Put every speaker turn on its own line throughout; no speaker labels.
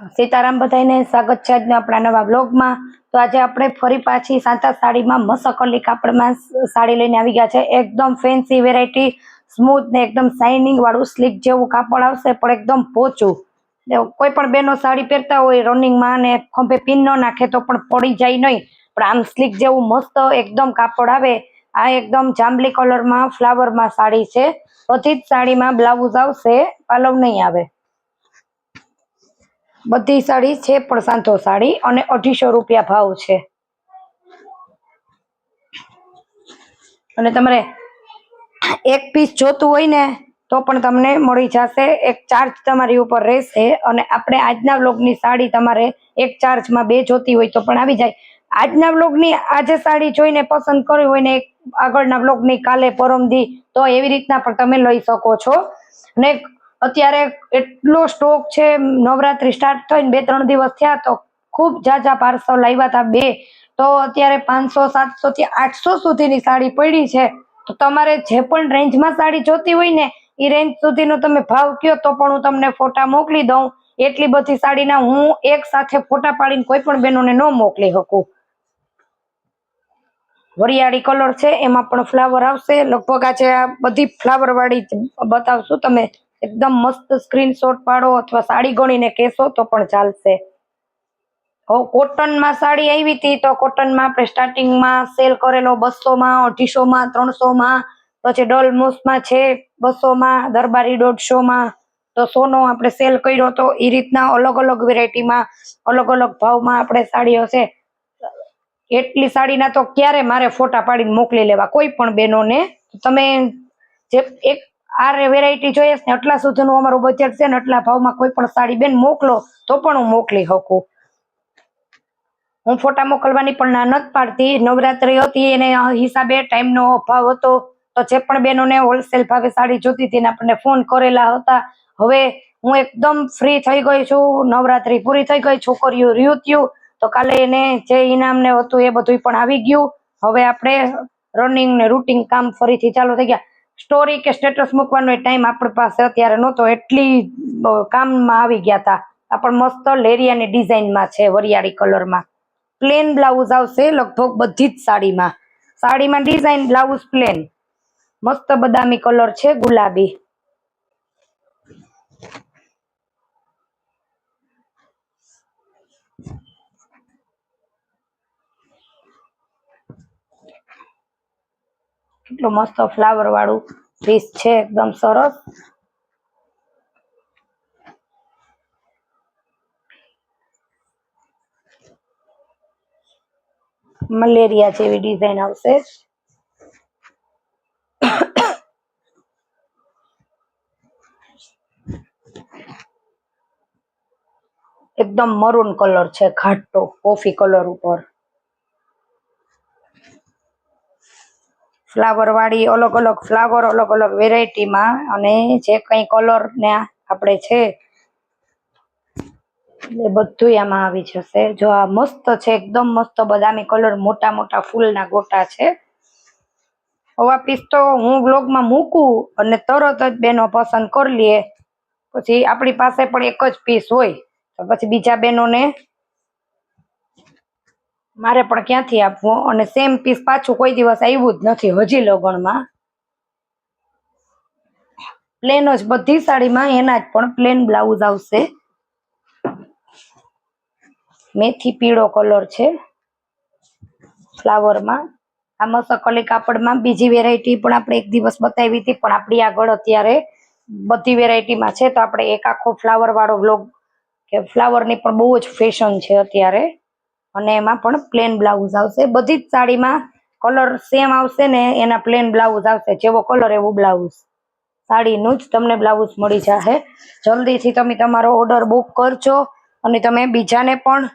સીતારામ બધાને સ્વાગત છે આજના આપણા નવા બ્લોગમાં તો આજે આપણે ફરી પાછી સાંતા સાડીમાં મસકલી કાપડમાં સાડી લઈને આવી ગયા છે. એકદમ ફેન્સી વેરાયટી સ્મૂથ ને એકદમ શાઇનિંગ વાળું સ્લીક જેવું કાપડ આવશે, પણ એકદમ પોચું. કોઈ પણ બેનો સાડી પહેરતા હોય રનિંગમાં ને ખંભે પિન ન નાખે તો પણ પડી જાય નહીં. પણ આમ સ્લીક જેવું મસ્ત એકદમ કાપડ આવે. આ એકદમ જાંબલી કલરમાં ફ્લાવરમાં સાડી છે. બધી જ સાડીમાં બ્લાઉઝ આવશે, પાલવ નહીં આવે. બધી સાડી છે, પણ સાંધો સાડી અને અઢીસો રૂપિયા ભાવ છે. અને તમારે એક પીસ જોતું હોય ને, તો પણ તમને મળી જશે. એક ચાર્જ તમારી ઉપર રહેશે અને આપણે આજના વ્લોગની સાડી તમારે એક ચાર્જમાં બે જોતી હોય તો પણ આવી જાય. આજના વ્લોગની આજે સાડી જોઈને પસંદ કરી હોય ને આગળના વ્લોગની કાલે પરમદી તો એવી રીતના પણ તમે લઈ શકો છો. અને અત્યારે એટલો સ્ટોક છે, નવરાત્રી સ્ટાર્ટ થઈને બે ત્રણ દિવસ થયા તો ખૂબ જાજા પાર્સલ લાવ્યા હતા બે. તો અત્યારે પાંચસો, સાતસો થી આઠસો સુધીની સાડી પડી છે. તો તમારે જે પણ રેન્જમાં સાડી જોતી હોય ને એ રેન્જ સુધીનો તમે ભાવ કયો તો પણ હું તમને ફોટા મોકલી દઉં. એટલી બધી સાડીના હું એક સાથે ફોટા પાડીને કોઈ પણ બહેનોને ન મોકલી શકું. વરિયાળી કલર છે, એમાં પણ ફ્લાવર આવશે. લગભગ આજે આ બધી ફ્લાવર વાળી બતાવશું તમે એકદમ મસ્ત સ્ક્રીનશોટ પાડો અથવા સાડી ગણીને કહેશો તો પણ ચાલશે. હવે કોટનમાં સાડી આવી હતી તો કોટનમાં આપણે સ્ટાર્ટિંગમાં સેલ કરેલો બસોમાં અઢીસોમાં, ત્રણસોમાં, પછી ડોલમોસમાં છે બસોમાં દરબારી દોઢસોમાં. તો સોનો આપણે સેલ કર્યો તો એ રીતના અલગ અલગ વેરાયટીમાં અલગ અલગ ભાવમાં આપણે સાડીઓ છે એટલી સાડીના તો ક્યારે મારે ફોટા પાડીને મોકલી લેવા? કોઈ પણ બહેનોને. તમે જે એક આ વેરાયટી જોઈએ ને આટલા સુધીનું અમારું બજેટ છે ને, એટલા ભાવમાં કોઈ પણ સાડી બેન મોકલો, તો પણ હું મોકલી શકું. હું ફોટા મોકલવાની પણ ના નથી પાડતી. નવરાત્રી હતી, એને હિસાબે ટાઈમનો અભાવ હતો. તો જે પણ બહેનોને હોલસેલ ભાવે સાડી જોતી હતી આપણને ફોન કરેલા હતા. હવે હું એકદમ ફ્રી થઈ ગઈ છું. નવરાત્રી પૂરી થઈ ગઈ, છોકરીઓ રહ્યું થયું તો કાલે એને જે ઇનામને હતું એ બધું પણ આવી ગયું. હવે આપણે રનિંગ ને રૂટિંગ કામ ફરીથી ચાલુ થઈ ગયા. સ્ટોરી કે સ્ટેટસ મૂકવાનો ટાઈમ આપણી પાસે અત્યારે નહોતો. એટલી કામમાં આવી ગયા હતા આ પણ મસ્ત લેરિયાની ડિઝાઇનમાં છે, વરિયાળી કલરમાં. પ્લેન બ્લાઉઝ આવશે લગભગ બધી જ સાડીમાં. સાડીમાં ડિઝાઇન બ્લાઉઝ પ્લેન મસ્ત બદામી કલર છે, ગુલાબી. કેટલું મસ્ત ફ્લાવર વાળું પીસ છે, એકદમ સરસ. મલેરિયા જેવી ડિઝાઇન આવશે. એકદમ મરૂન કલર છે, ઘાટો કોફી કલર ઉપર. ફ્લાવર વાળી અલગ અલગ ફ્લાવર અલગ અલગ વેરાયટીમાં અને જે કઈ કલર ને આપણે છે, એ બધું આમાં આવી જશે. જો આ મસ્ત છે, એકદમ મસ્ત બદામી કલર મોટા મોટા ફૂલના ગોટા છે. હવા પીસ તો હું બ્લોગમાં મૂકું અને તરત જ બેનો પસંદ કરી લઈએ પછી આપણી પાસે પણ એક જ પીસ હોય. તો પછી બીજા બહેનોને મારે પણ ક્યાંથી આપવું? અને સેમ પીસ પાછું કોઈ દિવસ આવ્યું જ નથી હજી લગણમાં પ્લેન જ બધી સાડીમાં એના જ પણ પ્લેન બ્લાઉઝ આવશે. મેથી પીળો કલર છે. ફ્લાવરમાં આ મસકલી કાપડમાં બીજી વેરાયટી પણ આપણે એક દિવસ બતાવી હતી, પણ આપણી આગળ અત્યારે બધી વેરાયટીમાં છે, તો આપણે એક આખો ફ્લાવર વાળો બ્લોગ કે ફ્લાવરની પણ બહુ જ ફેશન છે અત્યારે. અને એમાં પણ પ્લેન બ્લાઉઝ આવશે. બધી જ સાડીમાં કલર સેમ આવશે ને એના પ્લેન બ્લાઉઝ આવશે. જેવો કલર એવું બ્લાઉઝ સાડીનું જ તમને બ્લાઉઝ મળી જશે. જલ્દીથી તમે તમારો ઓર્ડર બુક કરજો અને તમે બીજાને પણ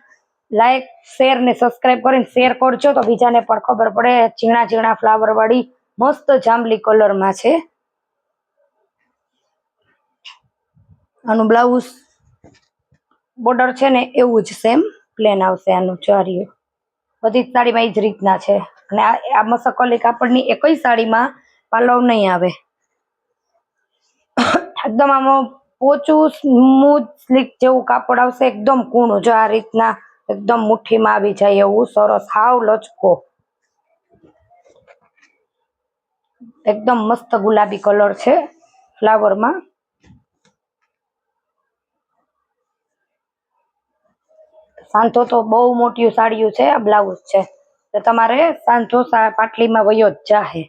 લાઈક શેર ને સબસ્ક્રાઈબ કરીને શેર કરજો તો બીજાને પણ ખબર પડે. ઝીણા ઝીણા ફ્લાવર વાળી મસ્ત જાંબલી કલરમાં છે. આનું બ્લાઉઝ બોર્ડર છે ને એવું જ સેમ પ્લેન આવશે આનું ચારિયું બધી સાડીમાં એ જ રીતના છે. અને આ મસકલી કાપડની એકય સાડીમાં પાલવ નહીં આવે. એકદમ આમાં પોચું, સ્મૂથ, સ્લીક જેવું કાપડ આવશે, એકદમ કૂણું. જો આ રીતના એકદમ મુઠ્ઠીમાં આવી જાય એવું સરસ હાવ લચકો. એકદમ મસ્ત ગુલાબી કલર છે ફ્લાવરમાં. સાંધો તો બહુ મોટી સાડીયું છે, આ બ્લાઉઝ છે. તો તમારે સાંધો પાટલીમાં વયો જ જાહે.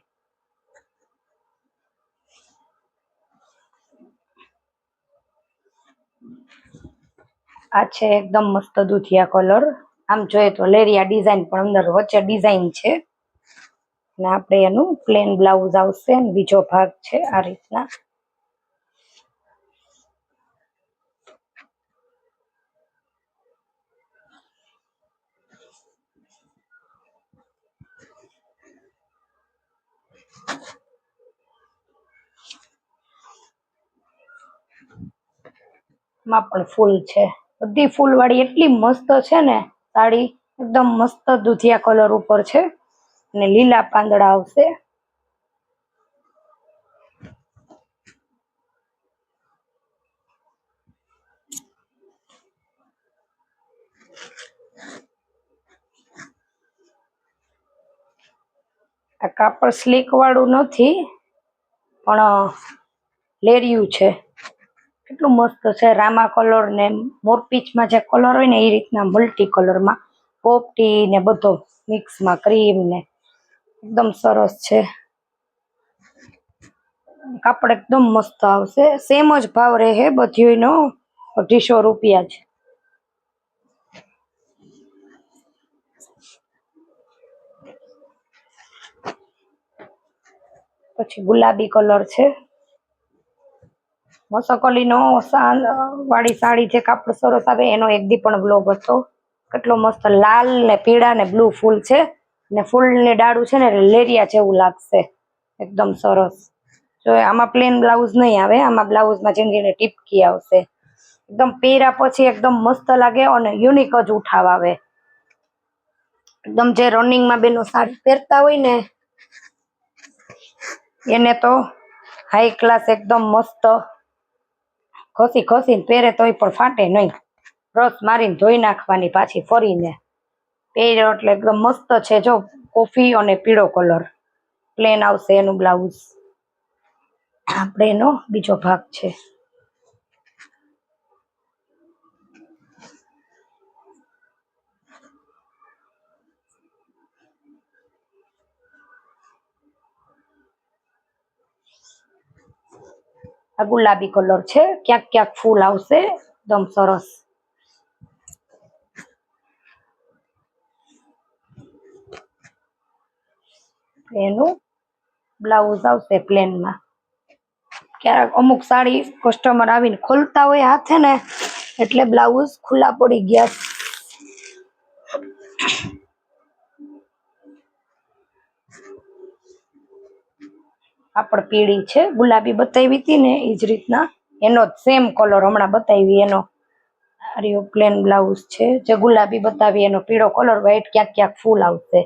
આ છે એકદમ મસ્ત દૂધિયા કલર. આમ જોઈએ તો લેરિયા ડિઝાઇન પણ અંદર વચ્ચે ડિઝાઇન છે. અને આપણે એનું પ્લેન બ્લાઉઝ આવશે બીજો ભાગ છે આ રીતના. માં પણ ફૂલ છે. બધી ફૂલ વાળી એટલી મસ્ત છે ને, સાડી. એકદમ મસ્ત દુધિયા કલર ઉપર છે. અને લીલા પાંદડા આવશે. આ કાપડ સ્લીક વાળું નથી, પણ લેરિયું છે. કેટલું મસ્ત છે, રામા કલર ને મોરપીચમાં જે કલર હોય ને, એ રીતના મલ્ટી કલરમાં પોપટી ને બધો મિક્સમાં ક્રીમ ને એકદમ સરસ છે. કાપડ એકદમ મસ્ત આવશે. સેમ જ ભાવ રહે બધીનો, અઢીસો રૂપિયા જ. પછી ગુલાબી કલર છે. મસકોલીનો વાળી સાડી જે કાપડ સરસ આવે એનો એક દી પણ બ્લોગ હતો. કેટલો મસ્ત લાલ ને પીળા ને બ્લુ ફૂલ છે. ને ફૂલની ડાળું છે ને લેરિયા જેવું લાગશે. એકદમ સરસ. જો આમાં પ્લેન બ્લાઉઝ નહીં આવે, આમાં બ્લાઉઝમાં ઝીણી ટીપકી આવશે. એકદમ પહેર્યા પછી એકદમ મસ્ત લાગે અને યુનિક જ ઉઠાવ આવે. એકદમ જે રનિંગમાં બેનો સાડી પહેરતા હોય ને એને તો હાઈ ક્લાસ એકદમ મસ્ત. ઘસી ઘસીને પહેરે તોય પણ ફાટે નહીં. રસ મારીને ધોઈ નાખવાની પાછી ફરીને. પહેર્યો એટલે એકદમ મસ્ત છે જો, કોફી અને પીળો કલર. પ્લેન આવશે એનું બ્લાઉઝ આપણે એનો બીજો ભાગ છે. આ ગુલાબી કલર છે. ક્યાંક ક્યાંક ફૂલ આવશે. એકદમ સરસ. એનું બ્લાઉઝ આવશે પ્લેનમાં. ક્યારેક અમુક સાડી કસ્ટમર આવીને ખોલતા હોય હાથે ને, એટલે બ્લાઉઝ ખુલ્લા પડી ગયા આપડ પીળી છે, ગુલાબી બતાવી હતી ને એ જ રીતના. એનો જ સેમ કલર હમણાં બતાવી એનો આરિયો પ્લેન બ્લાઉઝ છે. જે ગુલાબી બતાવી, એનો પીળો કલર વ્હાઈટ ક્યાંક ક્યાંક ફૂલ આવશે.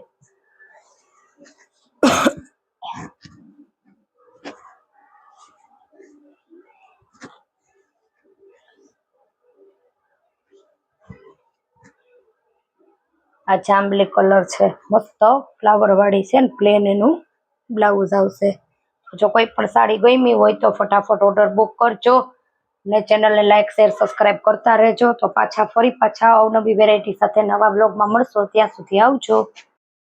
આ જાંબલી કલર છે. મસ્ત ફ્લાવર વાળી છે ને પ્લેન એનું બ્લાઉઝ આવશે. જો કોઈ પણ સાડી ગમી હોય તો ફટાફટ ઓર્ડર બુક કરજો ને ચેનલને લાઈક શેર સબસ્ક્રાઇબ કરતા રહેજો. તો પાછા ફરી પાછા અવનવી વેરાયટી સાથે નવા બ્લોગમાં મળશો. ત્યાં સુધી આવજો.